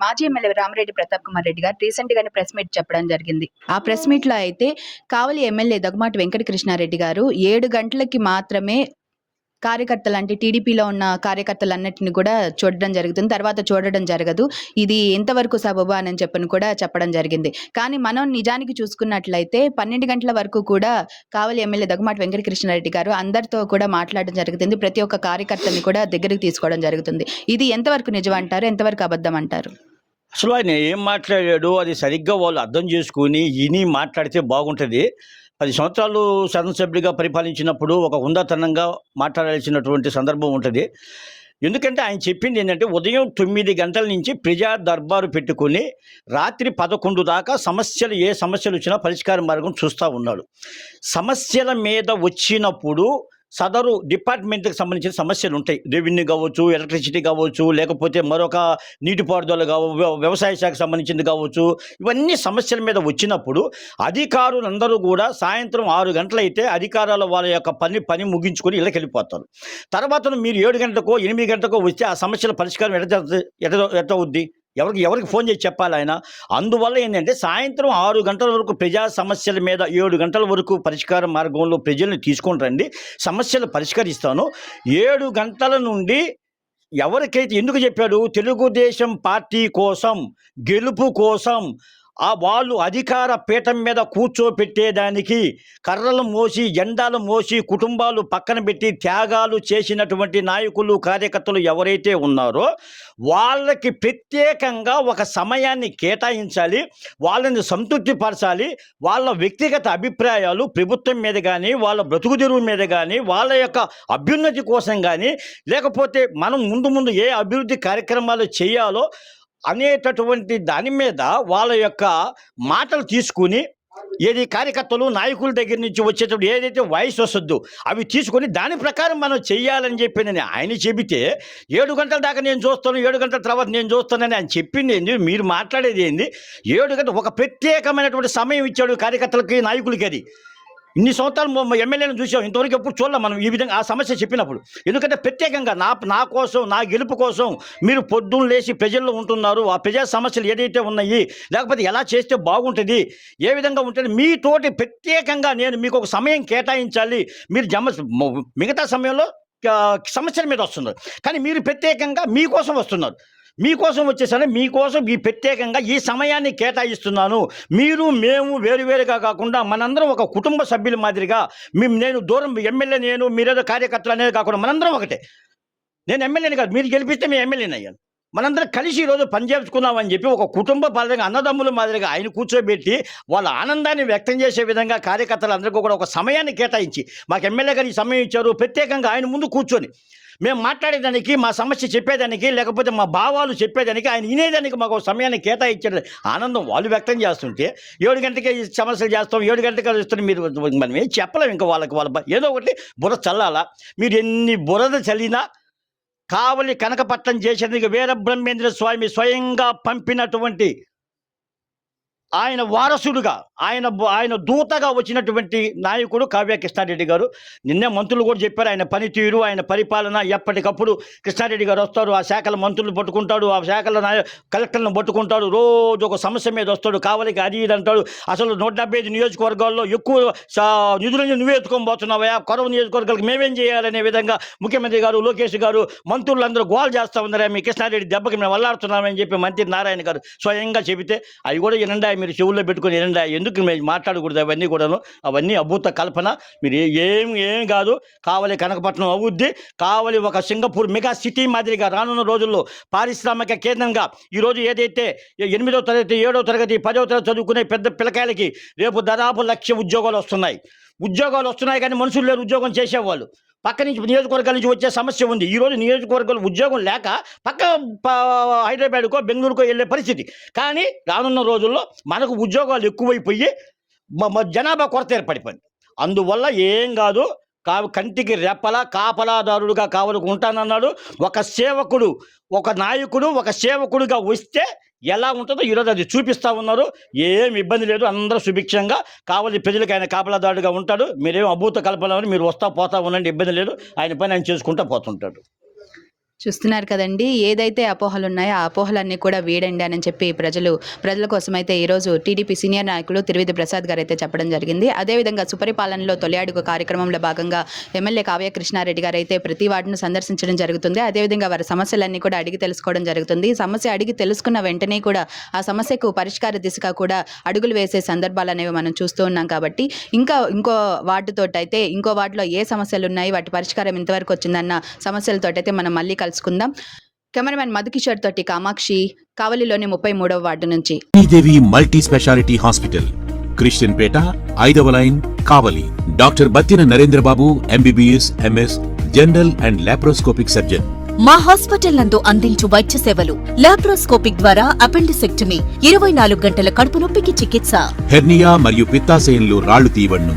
మాజీ ఎమ్మెల్యే రామరెడ్డి ప్రతాప్ కుమార్ రెడ్డి గారు రీసెంట్ గానే ప్రెస్ మీట్ చెప్పడం జరిగింది. ఆ ప్రెస్ మీట్లో అయితే కావలి ఎమ్మెల్యే దగ్గమాటి వెంకట కృష్ణారెడ్డి గారు ఏడు గంటలకి మాత్రమే కార్యకర్తలు అంటే టీడీపీలో ఉన్న కార్యకర్తలన్నిటిని కూడా చూడడం జరుగుతుంది. తర్వాత చూడడం జరగదు. ఇది ఎంతవరకు సబబు అని చెప్పని కూడా చెప్పడం జరిగింది. కానీ మనం నిజానికి చూసుకున్నట్లయితే పన్నెండు గంటల వరకు కూడా కావలి ఎమ్మెల్యే దగ్గుమాటి వెంకటకృష్ణారెడ్డి గారు అందరితో కూడా మాట్లాడడం జరుగుతుంది. ప్రతి ఒక్క కార్యకర్తని కూడా దగ్గరికి తీసుకోవడం జరుగుతుంది. ఇది ఎంతవరకు నిజం అంటారు? ఎంతవరకు అబద్ధం అంటారు? అసలు ఆయన ఏం మాట్లాడాడు అది సరిగ్గా వాళ్ళు అర్థం చేసుకుని ఇని మాట్లాడితే బాగుంటుంది. పది సంవత్సరాలు శాసనసభ్యుడిగా పరిపాలించినప్పుడు ఒక హుందాతనంగా మాట్లాడాల్సినటువంటి సందర్భం ఉంటుంది. ఎందుకంటే ఆయన చెప్పింది ఏంటంటే ఉదయం తొమ్మిది గంటల నుంచి ప్రజా దర్బారు పెట్టుకొని రాత్రి పదకొండు దాకా సమస్యలు ఏ సమస్యలు వచ్చినా పరిష్కార మార్గం చూస్తూ ఉన్నాడు. సమస్యల మీద వచ్చినప్పుడు సదరు డిపార్ట్మెంట్కి సంబంధించిన సమస్యలు ఉంటాయి. రెవెన్యూ కావచ్చు ఎలక్ట్రిసిటీ కావచ్చు లేకపోతే మరొక నీటిపారుదల కావచ్చు వ్యవసాయ శాఖకు సంబంధించింది కావచ్చు. ఇవన్నీ సమస్యల మీద వచ్చినప్పుడు అధికారులందరూ కూడా సాయంత్రం ఆరు గంటలైతే అధికారాల వాళ్ళ యొక్క పని పని ముగించుకొని ఇళ్ళకి వెళ్ళిపోతారు. తర్వాత మీరు ఏడు గంటలకో ఎనిమిది గంటలకో వస్తే ఆ సమస్యల పరిష్కారం ఎట ఎట ఎట అవుద్ది? ఎవరికి ఎవరికి ఫోన్ చేసి చెప్పాలి ఆయన? అందువల్ల ఏంటంటే సాయంత్రం ఆరు గంటల వరకు ప్రజా సమస్యల మీద ఏడు గంటల వరకు పరిష్కార మార్గంలో ప్రజల్ని తీసుకొని రండి సమస్యలు పరిష్కరిస్తాను. ఏడు గంటల నుండి ఎవరికైతే ఎందుకు చెప్పాడు? తెలుగుదేశం పార్టీ కోసం గెలుపు కోసం ఆ వాళ్ళు అధికార పీఠం మీద కూర్చోపెట్టేదానికి కర్రలు మోసి జెండాలు మోసి కుటుంబాలు పక్కన పెట్టి త్యాగాలు చేసినటువంటి నాయకులు కార్యకర్తలు ఎవరైతే ఉన్నారో వాళ్ళకి ప్రత్యేకంగా ఒక సమయాన్ని కేటాయించాలి వాళ్ళని సంతృప్తిపరచాలి వాళ్ళ వ్యక్తిగత అభిప్రాయాలు ప్రభుత్వం మీద కానీ వాళ్ళ బ్రతుకు తెరువు మీద కానీ వాళ్ళ యొక్క అభ్యున్నతి కోసం కానీ లేకపోతే మనం ముందు ముందు ఏ అభివృద్ధి కార్యక్రమాలు చేయాలో అనేటటువంటి దాని మీద వాళ్ళ యొక్క మాటలు తీసుకుని ఏది కార్యకర్తలు నాయకుల దగ్గర నుంచి వచ్చేటప్పుడు ఏదైతే వాయిస్ వస్తుందో అవి తీసుకొని దాని ప్రకారం మనం చెయ్యాలని చెప్పి నేను ఆయన చెబితే ఏడు గంటల దాకా నేను చూస్తాను ఏడు గంటల తర్వాత నేను చూస్తానని ఆయన చెప్పింది ఏంది? మీరు మాట్లాడేది ఏంది? ఏడు గంటల ఒక ప్రత్యేకమైనటువంటి సమయం ఇచ్చాడు కార్యకర్తలకి నాయకులకి అది. ఇన్ని సంవత్సరాలు ఎమ్మెల్యేలను చూసాం. ఇంతవరకు ఎప్పుడు చూడలేం మనం ఈ విధంగా ఆ సమస్య చెప్పినప్పుడు. ఎందుకంటే ప్రత్యేకంగా నా నా కోసం నా గెలుపు కోసం మీరు పొద్దున్న లేచి ప్రజల్లో ఉంటున్నారు. ఆ ప్రజా సమస్యలు ఏదైతే ఉన్నాయి లేకపోతే ఎలా చేస్తే బాగుంటుంది ఏ విధంగా ఉంటుంది మీతోటి ప్రత్యేకంగా నేను మీకు ఒక సమయం కేటాయించాలి. మీరు జమ మిగతా సమయంలో సమస్యల మీద వస్తున్నారు. కానీ మీరు ప్రత్యేకంగా మీకోసం వస్తున్నారు. మీకోసం వచ్చేసరికి మీకోసం ఈ ప్రత్యేకంగా ఈ సమయాన్ని కేటాయిస్తున్నాను. మీరు మేము వేరువేరుగా కాకుండా మనందరం ఒక కుటుంబ సభ్యుల మాదిరిగా మేము నేను దూరం ఎమ్మెల్యే నేను మీరేదో కార్యకర్తలు అనేది కాకుండా మనందరం ఒకటే. నేను ఎమ్మెల్యేని కాదు మీరు గెలిపిస్తే మేము ఎమ్మెల్యేని అయ్యాను. మనందరం కలిసి ఈరోజు పనిచేసుకున్నామని చెప్పి ఒక కుటుంబ పరంగా అన్నదమ్ముల మాదిరిగా ఆయన కూర్చోబెట్టి వాళ్ళ ఆనందాన్ని వ్యక్తం చేసే విధంగా కార్యకర్తలందరికీ కూడా ఒక సమయాన్ని కేటాయించి మాకు ఎమ్మెల్యే గారు ఈ సమయం ఇచ్చారు. ప్రత్యేకంగా ఆయన ముందు కూర్చొని మేము మాట్లాడేదానికి మా సమస్య చెప్పేదానికి లేకపోతే మా భావాలు చెప్పేదానికి ఆయన వినేదానికి మాకు ఒక సమయాన్ని కేటాయించే ఆనందం వాళ్ళు వ్యక్తం చేస్తుంటే ఏడు గంటకే సమస్యలు చేస్తాం ఏడు గంటకే ఇస్తాం మీరు మనం ఏం చెప్పలేం ఇంకా వాళ్ళకి వాళ్ళ ఏదో ఒకటి బురద చల్లాలా. మీరు ఎన్ని బురద చల్లినా కావలి కనకపట్నం చేసేందుకు వీర బ్రహ్మేంద్ర స్వామి స్వయంగా పంపినటువంటి ఆయన వారసుడుగా ఆయన ఆయన దూతగా వచ్చినటువంటి నాయకుడు కావ్య కృష్ణారెడ్డి గారు. నిన్నే మంత్రులు కూడా చెప్పారు ఆయన పనితీరు ఆయన పరిపాలన ఎప్పటికప్పుడు కృష్ణారెడ్డి గారు వస్తారు. ఆ శాఖల మంత్రులు పట్టుకుంటాడు ఆ శాఖల నాయ కలెక్టర్లను పట్టుకుంటాడు. రోజు ఒక సమస్య మీద వస్తాడు. కావలికి అది ఇది అంటాడు. అసలు నూట డెబ్బై ఐదు నియోజకవర్గాల్లో ఎక్కువ సా- నిధులను నువ్వే ఎత్తుకోబోతున్నావా కొరవ కరువు నియోజకవర్గాలకు మేమేం చేయాలనే విధంగా ముఖ్యమంత్రి గారు లోకేష్ గారు మంత్రులందరూ గోల్ చేస్తా ఉన్నారా మీ కృష్ణారెడ్డి దెబ్బకి మేము వల్లాడుతున్నామని చెప్పి మంత్రి నారాయణ గారు స్వయంగా చెబితే అవి కూడా వినండి మీరు చెవుల్లో పెట్టుకొని వినండి. ఎందుకు మేము మాట్లాడకూడదు? అవన్నీ కూడాను అవన్నీ అభూత కల్పన. మీరు ఏం ఏం కాదు. కావలి కనకపట్నం అవుద్ది. కావలి ఒక సింగపూర్ మెగా సిటీ మాదిరిగా రానున్న రోజుల్లో పారిశ్రామిక కేంద్రంగా ఈరోజు ఏదైతే ఎనిమిదో తరగతి ఏడో తరగతి పదో తరగతి చదువుకునే పెద్ద పిల్లకాయలకి రేపు దాదాపు లక్ష ఉద్యోగాలు వస్తున్నాయి. ఉద్యోగాలు వస్తున్నాయి కానీ మనుషులు లేరు ఉద్యోగం చేసేవాళ్ళు. పక్క నుంచి నియోజకవర్గాల నుంచి వచ్చే సమస్య ఉంది. ఈరోజు నియోజకవర్గాలు ఉద్యోగం లేక పక్క హైదరాబాద్కో బెంగళూరుకో వెళ్ళే పరిస్థితి. కానీ రానున్న రోజుల్లో మనకు ఉద్యోగాలు ఎక్కువైపోయి జనాభా కొరత ఏర్పడిపోయింది. అందువల్ల ఏం కాదు కా కంటికి రెప్పల కాపలాదారుడుగా కావలకు ఉంటానన్నాడు ఒక సేవకుడు ఒక నాయకుడు ఒక సేవకుడుగా వస్తే ఎలా ఉంటుందో ఈరోజు అది చూపిస్తా ఉన్నారు. ఏం ఇబ్బంది లేదు. అందరూ సుభిక్షంగా కావాలి ప్రజలకు ఆయన కాపలాదారుడుగా ఉంటాడు. మీరేం అభూత కల్పన మీరు వస్తా పోతా ఉండండి ఇబ్బంది లేదు. ఆయన పని ఆయన చేసుకుంటూ పోతుంటాడు. చూస్తున్నారు కదండి. ఏదైతే అపోహలు ఉన్నాయో ఆ అపోహలన్నీ కూడా వీడండి అని చెప్పి ప్రజలు ప్రజల కోసం అయితే ఈరోజు టీడీపీ సీనియర్ నాయకులు తిరువిధి ప్రసాద్ గారు అయితే చెప్పడం జరిగింది. అదేవిధంగా సుపరిపాలనలో తొలి అడుగు కార్యక్రమంలో భాగంగా ఎమ్మెల్యే కావ్య కృష్ణారెడ్డి గారు అయితే ప్రతి వార్డును సందర్శించడం జరుగుతుంది. అదేవిధంగా వారి సమస్యలన్నీ కూడా అడిగి తెలుసుకోవడం జరుగుతుంది. సమస్య అడిగి తెలుసుకున్న వెంటనే కూడా ఆ సమస్యకు పరిష్కార దిశగా కూడా అడుగులు వేసే సందర్భాలు అనేవి మనం చూస్తూ ఉన్నాం కాబట్టి ఇంకా ఇంకో వార్డుతో అయితే ఇంకో వార్డులో ఏ సమస్యలు ఉన్నాయి వాటి పరిష్కారం ఇంతవరకు వచ్చిందన్న సమస్యలతోటి అయితే మనం మళ్ళీ కలుసుకుందాం కెమెరామెన్ మధుకిషోర్ తోటి కామాక్షి కావలిలోని ముప్పై మూడవ వార్డు నుంచి. Devi multi speciality hospital Christian Peta ఐదవ line Kavali. Doctor Battina Narendrababu MBBS MS general and laparoscopic surgeon. మా హాస్పిటల్ నందు అందించు వైద్య సేవలు. లాప్రోస్కోపిక్ ద్వారా అపెండిసెక్టమీ ఇరవై నాలుగు గంటల కడుపు నొప్పికి చికిత్స. హెర్నియా మరియు పిత్తాశయంలో రాళ్ళు తీయబడును.